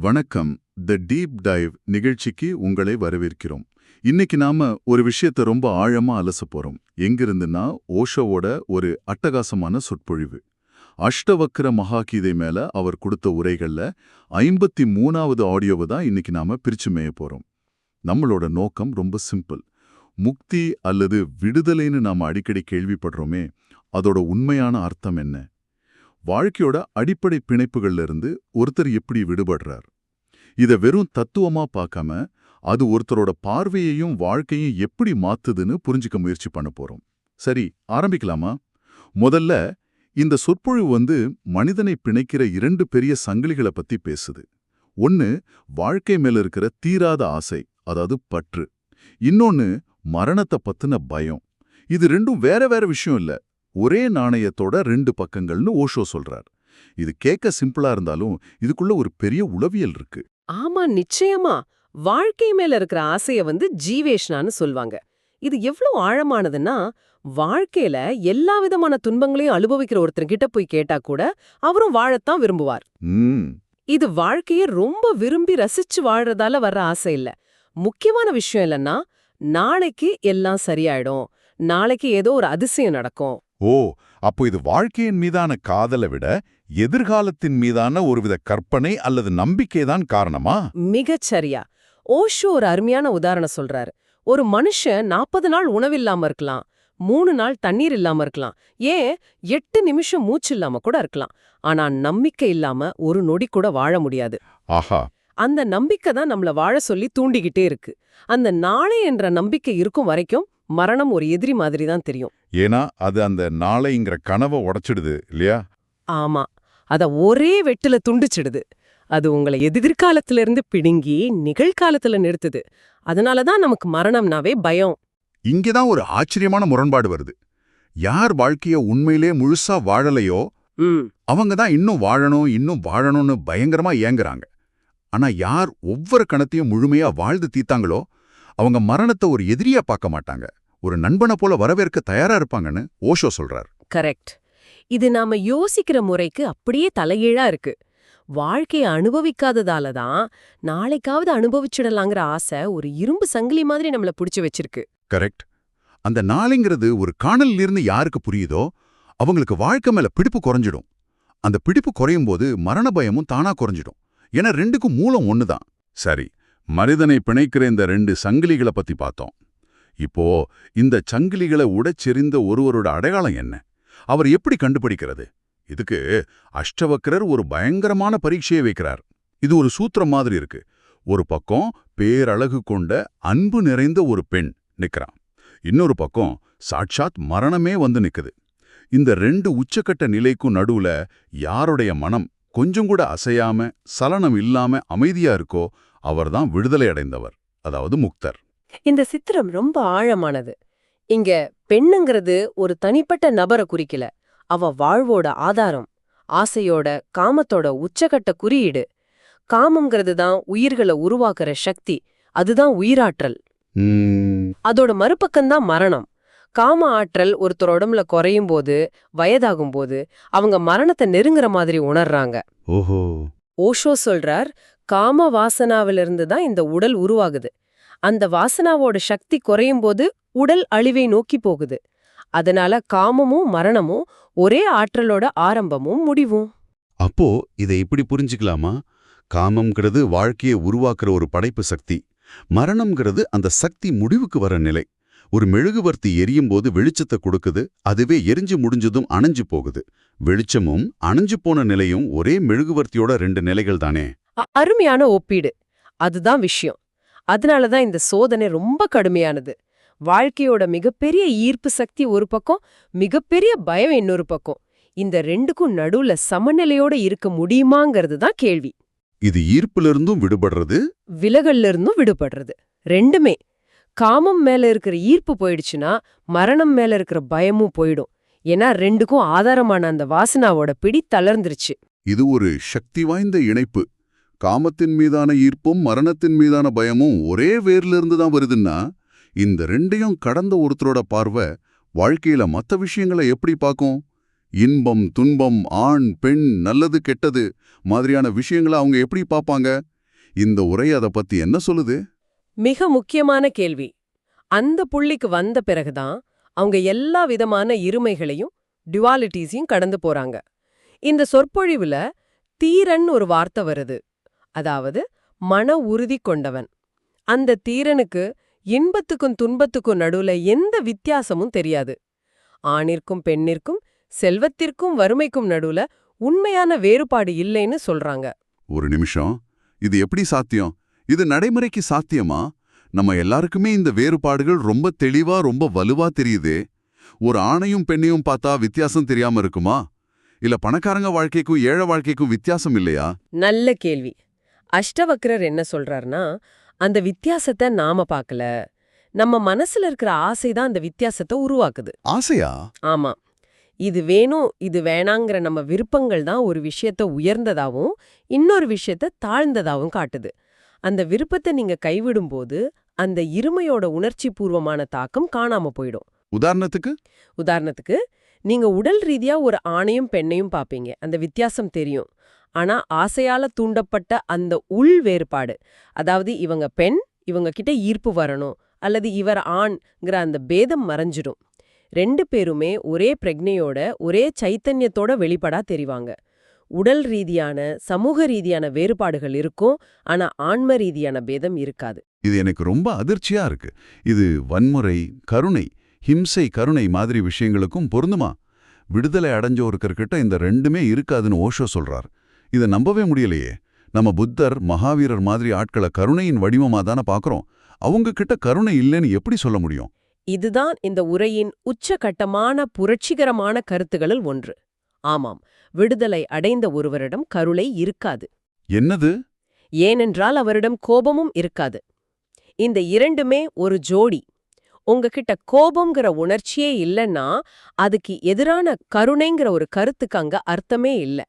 வணக்கம். The deep dive நிகழ்ச்சிக்கு உங்களை வரவேற்கிறோம். இன்னைக்கு நாம ஒரு விஷயத்தை ரொம்ப ஆழமா அலச போறோம். எங்கிருந்துன்னா ஓஷோவோட ஒரு அட்டகாசமான சொற்பொழிவு. அஷ்டவக்கர மகாகீதை மேல அவர் கொடுத்த உரைகள்ல ஐம்பத்தி மூணாவது ஆடியோவை தான் இன்னைக்கு நாம பிரிச்சு மேய போறோம். நம்மளோட நோக்கம் ரொம்ப சிம்பிள். முக்தி அல்லது விடுதலைன்னு நாம அடிக்கடி கேள்விப்படுறோமே அதோட உண்மையான அர்த்தம் என்ன? வாழ்க்கையோட அடிப்படை பிணைப்புகள்ல இருந்து ஒருத்தர் எப்படி விடுபடுறார். இத வெறும் தத்துவமா பார்க்காம அது ஒருத்தரோட பார்வையையும் வாழ்க்கையும் எப்படி மாத்துதுன்னு புரிஞ்சுக்க முயற்சி பண்ண போறோம். சரி ஆரம்பிக்கலாமா? முதல்ல இந்த சொற்பொழிவு வந்து மனிதனை பிணைக்கிற இரண்டு பெரிய சங்கிலிகளை பத்தி பேசுது. ஒன்னு வாழ்க்கை மேல இருக்கிற தீராத ஆசை அதாவது பற்று. இன்னொன்னு மரணத்தை பத்தின பயம். இது ரெண்டும் வேற வேற விஷயம் இல்ல. ஒரே நாணயத்தோட ரெண்டு பக்கங்கள்னு ஓஷோ சொல்றார். இது கேட்க சிம்பிளா இருந்தாலும் இதுக்குள்ள ஒரு பெரிய உளவியல் இருக்கு. ஆமா நிச்சயமா. வாழ்க்கை மேல இருக்கிற ஆசைய வந்து ஜீவேஷ்னான்னு சொல்வாங்க. இது எவ்வளவு ஆழமானதுன்னா வாழ்க்கையில எல்லா விதமான துன்பங்களையும் அனுபவிக்கிற ஒருத்தர்கிட்ட போய் கேட்டா கூட அவரும் வாழத்தான் விரும்புவார். இது வாழ்க்கைய ரொம்ப விரும்பி ரசிச்சு வாழ்றதால வர்ற ஆசை இல்ல. முக்கியமான விஷயம் இல்லைன்னா நாளைக்கு எல்லாம் சரியாயிடும். நாளைக்கு ஏதோ ஒரு அதிசயம் நடக்கும். ஓ அப்போ இது வாழ்க்கையின் மீதான காதலை விட எதிர்காலத்தின் மீதான ஒருவித கற்பனை அல்லது நம்பிக்கைதான் காரணமா? மிகச் சரியா. ஓஷோ ஒரு அருமையான உதாரணம் சொல்றாரு. ஒரு மனுஷன் நாற்பது நாள் உணவில்லாம இருக்கலாம் மூணு நாள் தண்ணீர் இல்லாம இருக்கலாம் ஏன் எட்டு நிமிஷம் மூச்சு இல்லாம கூட இருக்கலாம். ஆனா நம்பிக்கை இல்லாம ஒரு நொடி கூட வாழ முடியாது. ஆஹா. அந்த நம்பிக்கை தான் நம்மள வாழ சொல்லி தூண்டிக்கிட்டே இருக்கு. அந்த நாளை என்ற நம்பிக்கை இருக்கும் வரைக்கும் மரணம் ஒரு எதிரி மாதிரி தான் தெரியும். ஏன்னா அது அந்த நாளைங்கிற கனவை உடைச்சிடுது இல்லையா? ஆமா. அத ஒரே வெட்டுல துண்டிச்சிடுது. அது உங்களை எதிர்காலத்துல இருந்து பிடுங்கி நிகழ்காலத்துல நிறுத்துது. அதனால தான் நமக்கு மரணம்னாவே பயம். இங்கதான் ஒரு ஆச்சரியமான முரண்பாடு வருது. யார் வாழ்க்கைய உண்மையிலே முழுசா வாழலையோ அவங்க தான் இன்னும் வாழணும் இன்னும் வாழணும்னு பயங்கரமா ஏங்குறாங்க. ஆனா யார் ஒவ்வொரு கணத்தையும் முழுமையா வாழ்ந்து தீத்தாங்களோ அவங்க மரணத்தை ஒரு எதிரியா பார்க்க மாட்டாங்க. ஒரு நண்பனை போல வரவேற்க தயாரா இருப்பாங்கன்னு ஓஷோ சொல்றார். கரெக்ட். இது நாம யோசிக்கிற முறைக்கு அப்படியே தலைகீழா இருக்கு. வாழ்க்கைய அனுபவிக்காததால தான் நாளைக்காவது அனுபவிச்சிடலாங்கிற ஆசை ஒரு இரும்பு சங்கிலி மாதிரி நம்மள புடிச்சு வச்சிருக்கு. கரெக்ட். அந்த நாளைங்கிறது ஒரு காணல்ல இருந்து யாருக்கு புரியுதோ அவங்களுக்கு வாழ்க்கை மேல பிடிப்பு குறைஞ்சிடும். அந்த பிடிப்பு குறையும் போது மரண பயமும் தானா குறைஞ்சிடும். ஏன்னா ரெண்டுக்கும் மூலம் ஒண்ணுதான். சரி மனிதனை பிணைக்கிற இந்த ரெண்டு சங்கிலிகளை பத்தி பார்த்தோம். இப்போ இந்த சங்கிலிகளை உடைச்செறிந்த ஒருவரோட அடையாளம் என்ன? அவர் எப்படி கண்டுபிடிக்கிறது? இதுக்கு அஷ்டவக்கரர் ஒரு பயங்கரமான பரீட்சையை வைக்கிறார். இது ஒரு சூத்திரம் மாதிரி இருக்கு. ஒரு பக்கம் பேரழகு கொண்ட அன்பு நிறைந்த ஒரு பெண் நிற்கிறான் இன்னொரு பக்கம் சாட்சாத் மரணமே வந்து நிக்குது. இந்த ரெண்டு உச்சக்கட்ட நிலைக்கும் நடுவுல யாருடைய மனம் கொஞ்சம் கூட அசையாம சலனம் இல்லாம அமைதியா இருக்கோ அவர்தான் விடுதலை அடைந்தவர் அதாவது முக்தர். இந்த சித்திரம் ரொம்ப ஆழமானது. இங்க பெண்ணுங்கிறது ஒரு தனிப்பட்ட நபரை குறிக்கல. அவ வாழ்வோட ஆதாரம் ஆசையோட காமத்தோட உச்சகட்ட குறியீடு. காமம்ங்கிறது தான் உயிர்களை உருவாக்குற சக்தி அதுதான் உயிராற்றல். அதோட மறுபக்கம்தான் மரணம். காம ஆற்றல் ஒருத்தர் உடம்புல குறையும் போது வயதாகும் போது அவங்க மரணத்தை நெருங்குற மாதிரி உணர்றாங்க. ஓஹோ. ஓஷோ சொல்றார் காம வாசனாவிலிருந்து தான் இந்த உடல் உருவாகுது. அந்த வாசனாவோட சக்தி குறையும் போது உடல் அழிவை நோக்கி போகுது. அதனால காமமும் மரணமும் ஒரே ஆற்றலோட ஆரம்பமும் முடிவும். அப்போ இதை இப்படி புரிஞ்சுக்கலாமா? காமம்ங்கிறது வாழ்க்கையை உருவாக்குற ஒரு படைப்பு சக்தி. மரணம்ங்கிறது அந்த சக்தி முடிவுக்கு வர நிலை. ஒரு மெழுகுவர்த்தி எரியும் போது வெளிச்சத்தை கொடுக்குது அதுவே எரிஞ்சு முடிஞ்சதும் அணைஞ்சு போகுது. வெளிச்சமும் அணைஞ்சு போன நிலையும் ஒரே மெழுகுவர்த்தியோட ரெண்டு நிலைகள் தானே? அருமையான ஒப்பீடு. அதுதான் விஷயம். அதனால தான் இந்த சோதனை ரொம்ப கடுமையானது. வாழ்க்கையோட மிகப்பெரிய ஈர்ப்பு சக்தி ஒரு பக்கம் மிகப்பெரிய பயம் இன்னொரு பக்கம். இந்த ரெண்டுக்கும் நடுவுல சமநிலையோட இருக்க முடியுமாங்கிறது தான் கேள்வி. இது ஈர்ப்பிலிருந்தும் விடுபடுறது? விலகல்ல இருந்தும் விடுபடுறது. ரெண்டுமே. காமம் மேல இருக்கிற ஈர்ப்பு போயிடுச்சுன்னா மரணம் மேல இருக்கிற பயமும் போயிடும். ஏன்னா ரெண்டுக்கும் ஆதாரமான அந்த வாசனாவோட பிடி தளர்ந்துருச்சு. இது ஒரு சக்தி வாய்ந்த இணைப்பு. காமத்தின் மீதான ஈர்ப்பும் மரணத்தின் மீதான பயமும் ஒரே வேர்லிருந்து தான் வருதுன்னா இந்த ரெண்டையும் கடந்த ஒருத்தரோட பார்வை வாழ்க்கையில மத்த விஷயங்களை எப்படி பார்க்கும்? இன்பம் துன்பம் ஆண் பெண் நல்லது கெட்டது மாதிரியான விஷயங்களை அவங்க எப்படி பார்ப்பாங்க? இந்த உரை அதை பத்தி என்ன சொல்லுது? மிக முக்கியமான கேள்வி. அந்த புள்ளிக்கு வந்த பிறகுதான் அவங்க எல்லா விதமான இருமைகளையும் டுவாலிட்டிஸையும் கடந்து போறாங்க. இந்த சொற்பொழிவுல தீரன் ஒரு வார்த்தை வருது. அதாவது மன உறுதி கொண்டவன். அந்த தீரனுக்கு இன்பத்துக்கும் துன்பத்துக்கும் நடுவுல எந்த வித்தியாசமும் தெரியாது. ஆணிற்கும் பெண்ணிற்கும் செல்வத்திற்கும் வறுமைக்கும் நடுவுல உண்மையான வேறுபாடு இல்லைன்னு சொல்றாங்க. ஒரு நிமிஷம். இது எப்படி சாத்தியம்? இது நடைமுறைக்கு சாத்தியமா? நம்ம எல்லாருக்குமே இந்த வேறுபாடுகள் ரொம்ப தெளிவா ரொம்ப வலுவா தெரியுதே. ஒரு ஆணையும் பெண்ணையும் பார்த்தா வித்தியாசம் தெரியாம இருக்குமா? இல்ல பணக்காரங்க வாழ்க்கைக்கும் ஏழை வாழ்க்கைக்கும் வித்தியாசம் இல்லையா? நல்ல கேள்வி. அஷ்டவக்ரர் என்ன சொல்றாருன்னா அந்த வித்தியாசத்தை நாம பார்க்கல நம்ம மனசுல இருக்கிற ஆசை தான் அந்த வித்தியாசத்தை உருவாக்குது. ஆசையா? ஆமா. இது வேணும் இது வேணாங்கிற நம்ம விருப்பங்கள் தான் ஒரு விஷயத்த உயர்ந்ததாவும் இன்னொரு விஷயத்த தாழ்ந்ததாவும் காட்டுது. அந்த விருப்பத்தை நீங்க கைவிடும்போது அந்த இருமையோட உணர்ச்சி பூர்வமான தாக்கம் காணாம போயிடும். உதாரணத்துக்கு? உதாரணத்துக்கு நீங்க உடல் ரீதியா ஒரு ஆணையும் பெண்ணையும் பாப்பீங்க. அந்த வித்தியாசம் தெரியும். ஆனா ஆசையால தூண்டப்பட்ட அந்த உள் வேறுபாடு அதாவது இவங்க பெண் இவங்க கிட்ட ஈர்ப்பு வரணும் அல்லது இவர் ஆண்ங்கிற அந்த பேதம் மறைஞ்சிடும் ரெண்டு பேருமே ஒரே பிரக்னையோட ஒரே சைத்தன்யத்தோட வெளிப்படா தெரிவாங்க. உடல் ரீதியான சமூக ரீதியான வேறுபாடுகள் இருக்கும் ஆனா ஆன்ம ரீதியான பேதம் இருக்காது. இது எனக்கு ரொம்ப அதிர்ச்சியா இருக்கு. இது வன்முறை கருணை ஹிம்சை கருணை மாதிரி விஷயங்களுக்கும் பொருந்துமா? விடுதலை அடைஞ்ச ஒருத்தர்கிட்ட இந்த ரெண்டுமே இருக்காதுன்னு ஓஷோ சொல்றார். இதை நம்பவே முடியலையே. நம்ம புத்தர் மகாவீரர் மாதிரி ஆட்களை கருணையின் வடிவமா தானே பார்க்கறோம் அவங்க கிட்ட கருணை இல்லைன்னு எப்படி சொல்ல முடியும்? இதுதான் இந்த உரையின் உச்சகட்டமான புரட்சிகரமான கருத்துகளில் ஒன்று. ஆமாம் விடுதலை அடைந்த ஒருவரிடம் கருணை இருக்காது. என்னது? ஏனென்றால் அவரிடம் கோபமும் இருக்காது. இந்த இரண்டுமே ஒரு ஜோடி. உங்ககிட்ட கோபம்ங்கிற உணர்ச்சியே இல்லைன்னா அதுக்கு எதிரான கருணைங்கிற ஒரு கருத்துக்கு அங்க அர்த்தமே இல்ல.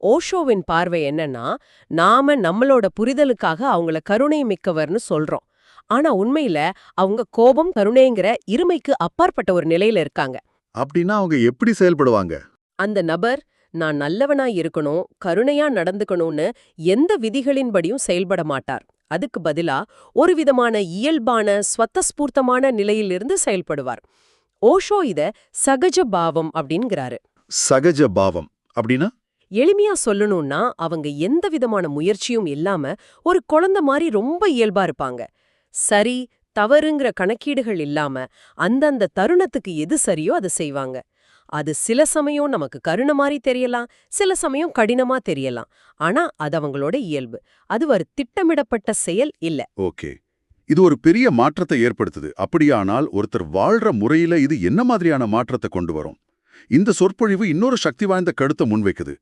ஓஷோவின் பார்வை என்னன்னா நாம நம்மளோட புரிதலுக்காக அவங்கள கருணை மிக்கவர்னு சொல்றோம். ஆனா உண்மையில அவங்க கோபம் கருணைங்கிற இருமைக்கு அப்பாற்பட்ட ஒரு நிலையில இருக்காங்க. அப்படின்னா அவங்க எப்படி செயல்படுவாங்க? அந்த நபர் நான் நல்லவனா இருக்கணும் கருணையா நடந்துக்கணும்னு எந்த விதிகளின்படியும் செயல்பட மாட்டார். அதுக்கு பதிலா ஒரு விதமான இயல்பான ஸ்வத்தஸ்பூர்த்தமான நிலையிலிருந்து செயல்படுவார். ஓஷோ இத சகஜ பாவம் அப்படிங்கிறாரு சகஜ பாவம் அப்படின்னா? எளிமையா சொல்லணும்னா அவங்க எந்த விதமான முயற்சியும் இல்லாம ஒரு குழந்தை மாதிரி ரொம்ப இயல்பா இருப்பாங்க. சரி தவறுங்கிற கணக்கீடுகள் இல்லாம அந்தந்த தருணத்துக்கு எது சரியோ அதை செய்வாங்க. அது சில சமயம் நமக்கு கருணை மாதிரி தெரியலாம் சில சமயம் கடினமா தெரியலாம். ஆனா அது அவங்களோட இயல்பு. அது ஒரு திட்டமிடப்பட்ட செயல் இல்ல. ஓகே. இது ஒரு பெரிய மாற்றத்தை ஏற்படுத்துது. அப்படியானால் ஒருத்தர் வாழ்ற முறையில இது என்ன மாதிரியான மாற்றத்தை கொண்டு வரும்? இந்த சொற்பொழிவு இன்னொரு சக்தி வாய்ந்த கருத்தை முன்வைக்குது.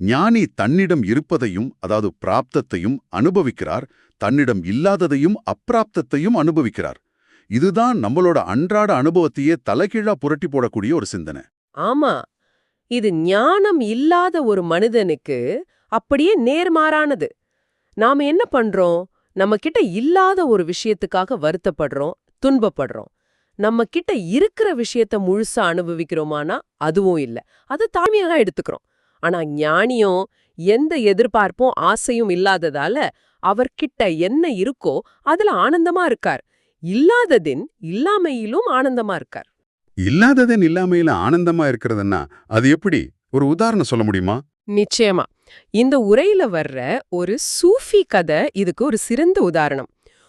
ஞானி தன்னிடம் இருப்பதையும் அதாவது பிராப்தத்தையும் அனுபவிக்கிறார். தன்னிடம் இல்லாததையும் அப்பிராப்தத்தையும் அனுபவிக்கிறார். இதுதான் நம்மளோட அன்றாட அனுபவத்தையே தலைகீழா புரட்டி போடக்கூடிய ஒரு சிந்தனை. ஆமா. இது ஞானம் இல்லாத ஒரு மனிதனுக்கு அப்படியே நேர்மாறானது. நாம என்ன பண்றோம்? நம்ம கிட்ட இல்லாத ஒரு விஷயத்துக்காக வருத்தப்படுறோம் துன்பப்படுறோம். நம்ம கிட்ட இருக்கிற விஷயத்த முழுசா அனுபவிக்கிறோமானா அதுவும் இல்ல. அது தாழ்மையாக எடுத்துக்கிறோம். ஆனா ஞானியும் எந்த எதிர்பார்ப்பும் ஆசையும் இல்லாததால அவர்கிட்ட என்ன இருக்கோ அதுல ஆனந்தமா இருக்கார். இல்லாததின் இல்லாமையிலும் ஆனந்தமா இருக்கார். இல்லாததன் இல்லாமையில ஆனந்தமா இருக்கிறதுன்னா அது எப்படி? ஒரு உதாரணம் சொல்ல முடியுமா? நிச்சயமா. இந்த உரையில வர்ற ஒரு சூஃபி கதை இதுக்கு ஒரு சிறந்த உதாரணம்.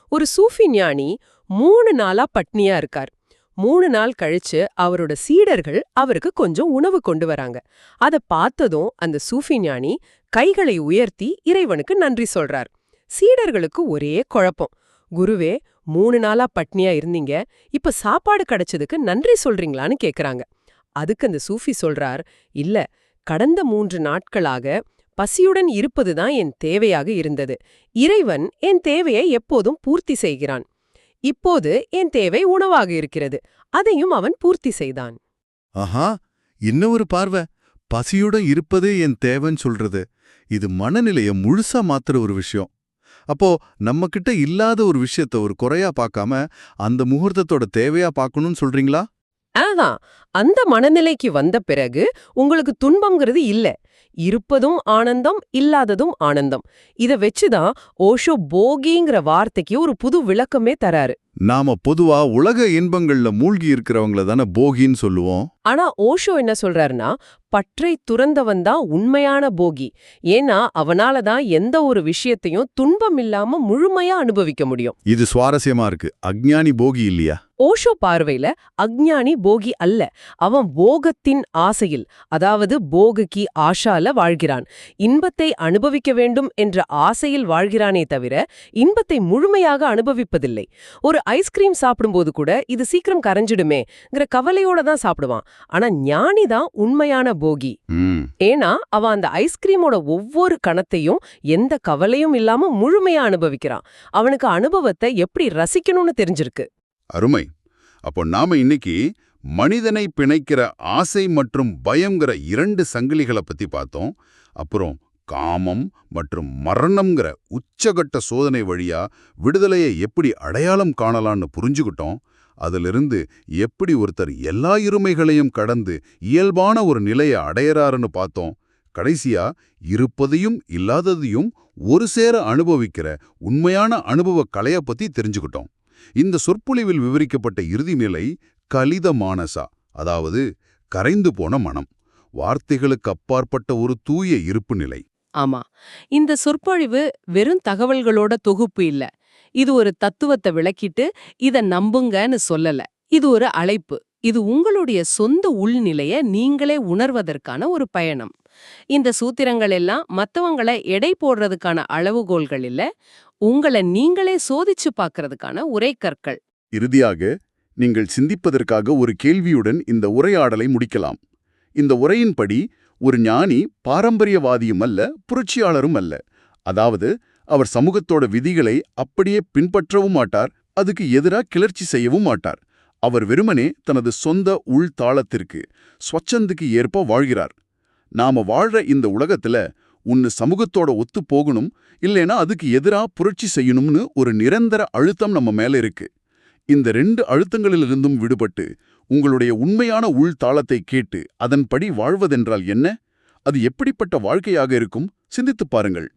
ஒரு சூஃபி ஞானி மூணு நாளா பட்னியா இருக்கார். மூணு நாள் கழிச்சு அவரோட சீடர்கள் அவருக்கு கொஞ்சம் உணவு கொண்டு வராங்க. அத பார்த்ததும் அந்த சூஃபி ஞானி கைகளை உயர்த்தி இறைவனுக்கு நன்றி சொல்றார். சீடர்களுக்கு ஒரே குழப்பம். குருவே மூணு நாளா பட்னியா இருந்தீங்க. இப்ப சாப்பாடு கிடைச்சதுக்கு நன்றி சொல்றீங்களான்னு கேக்குறாங்க. அதுக்கு அந்த சூஃபி சொல்றார் இல்ல கடந்த மூன்று நாட்களாக பசியுடன் இருப்பதுதான் என் தேவையாக இருந்தது. இறைவன் என் தேவையை எப்போதும் பூர்த்தி செய்கிறான். இப்போது என் தேவை உணவாக இருக்கிறது. அதையும் அவன் பூர்த்தி செய்தான். ஆஹா இன்னொரு பார்வை. பசியுடன் இருப்பதே என் தேவைன்னு சொல்றது. இது மனநிலைய முழுசா மாத்துற ஒரு விஷயம். அப்போ நம்மக்கிட்ட இல்லாத ஒரு விஷயத்த ஒரு குறையா பார்க்காம அந்த முகூர்த்தத்தோட தேவையா பார்க்கணும்னு சொல்றீங்களா? அதான் அந்த மனநிலைக்கு வந்த பிறகு உங்களுக்கு துன்பம்ங்கிறது இல்ல. இருப்பதும் ஆனந்தம் இல்லாததும் ஆனந்தம். இத வச்சுதான் ஓஷோ போகிங்கிற வார்த்தைக்கு ஒரு புது விளக்கமே தராரு. நாம பொதுவா உலக இன்பங்கள்ல மூழ்கி இருக்கிறவங்கள தானே போகின்னு சொல்லுவோம். ஆனா ஓஷோ என்ன சொல்றாருன்னா பற்றை துறந்தவன் தான் உண்மையான போகி. ஏன்னா அவனால தான் எந்த ஒரு விஷயத்தையும் துன்பம் இல்லாம முழுமையா அனுபவிக்க முடியும். இது சுவாரஸ்யமா இருக்கு. அக்ஞானி போகி இல்லையா? ஓஷோ பார்வையில அக்ஞானி போகி அல்ல. அவன் போகத்தின் ஆசையில் அதாவது போகக்கி ஆஷால வாழ்கிறான். இன்பத்தை அனுபவிக்க வேண்டும் என்ற ஆசையில் வாழ்கிறானே தவிர இன்பத்தை முழுமையாக அனுபவிப்பதில்லை. ஒரு ஐஸ்கிரீம் சாப்பிடும்போது கூட இது சீக்கிரம் கரைஞ்சிடுமேங்கிற கவலையோட தான் சாப்பிடுவான். ஆனா ஞானி தான் உண்மையான போகி. ஏன்னா அவன் அந்த ஐஸ்கிரீமோட ஒவ்வொரு கணத்தையும் எந்த கவலையும் இல்லாம முழுமையா அனுபவிக்கிறான். அவனுக்கு அனுபவத்தை எப்படி ரசிக்கணும்னு தெரிஞ்சிருக்கு. அருமை. அப்போ நாம இன்னைக்கு மனிதனை பிணைக்கிற ஆசை மற்றும் பயம்ங்கிற இரண்டு சங்கிலிகளை பத்தி பார்த்தோம். அப்புறம் காமம் மற்றும் மரணம்ங்கிற உச்சகட்ட சோதனை வழியா விடுதலையை எப்படி அடையாளம் காணலாம்னு புரிஞ்சுக்கிட்டோம் அதிலிருந்து எப்படி ஒருத்தர் எல்லா இருமைகளையும் கடந்து இயல்பான ஒரு நிலையை அடையறாருன்னு பார்த்தோம். கடைசியா இருப்பதையும் இல்லாததையும் ஒரு சேர அனுபவிக்கிற உண்மையான அனுபவ கலைய பத்தி தெரிஞ்சுக்கிட்டோம் இந்த சொற்பொழிவில் விவரிக்கப்பட்ட இறுதி நிலை கலித மானசா அதாவது கரைந்து போன மனம். வார்த்தைகளுக்கு அப்பாற்பட்ட ஒரு தூய இருப்பு நிலை. ஆமா. இந்த சொற்பொழிவு வெறும் தகவல்களோட தொகுப்பு இல்ல. இது ஒரு தத்துவத்தை விளக்கிட்டு இத நம்புங்கன்னு சொல்லல. இது ஒரு அழைப்பு. இது உங்களுடைய சொந்த உள்நிலைய நீங்களே உணர்வதற்கான ஒரு பயணம். இந்த சூத்திரங்கள் எல்லாம் மத்தவங்கள எடை போடுறதுக்கான அளவுகோல்கள் இல்ல. உங்களை நீங்களே சோதிச்சு பார்க்கறதுக்கான உரை கற்கள். இறுதியாக நீங்கள் சிந்திப்பதற்காக ஒரு கேள்வியுடன் இந்த உரையாடலை முடிக்கலாம். இந்த உரையின்படி ஒரு ஞானி பாரம்பரியவாதியும் அல்ல புரட்சியாளரும் அல்ல. அதாவது அவர் சமூகத்தோட விதிகளை அப்படியே பின்பற்றவும் மாட்டார் அதுக்கு எதிரா கிளர்ச்சி செய்யவும் மாட்டார். அவர் வெறுமனே தனது சொந்த உள் தாளத்திற்கு ஸ்வச்சந்துக்கு ஏற்ப வாழ்கிறார். நாம வாழ்ற இந்த உலகத்துல உன்னு சமூகத்தோட ஒத்து போகணும் இல்லைனா அதுக்கு எதிரா புரட்சி செய்யணும்னு ஒரு நிரந்தர அழுத்தம் நம்ம மேல இருக்கு. இந்த ரெண்டு அழுத்தங்களிலிருந்தும் விடுபட்டு உங்களுடைய உண்மையான உள் தாளத்தை கேட்டு அதன்படி வாழ்வதென்றால் என்ன? அது எப்படிப்பட்ட வாழ்க்கையாக இருக்கும்? சிந்தித்துப் பாருங்கள்.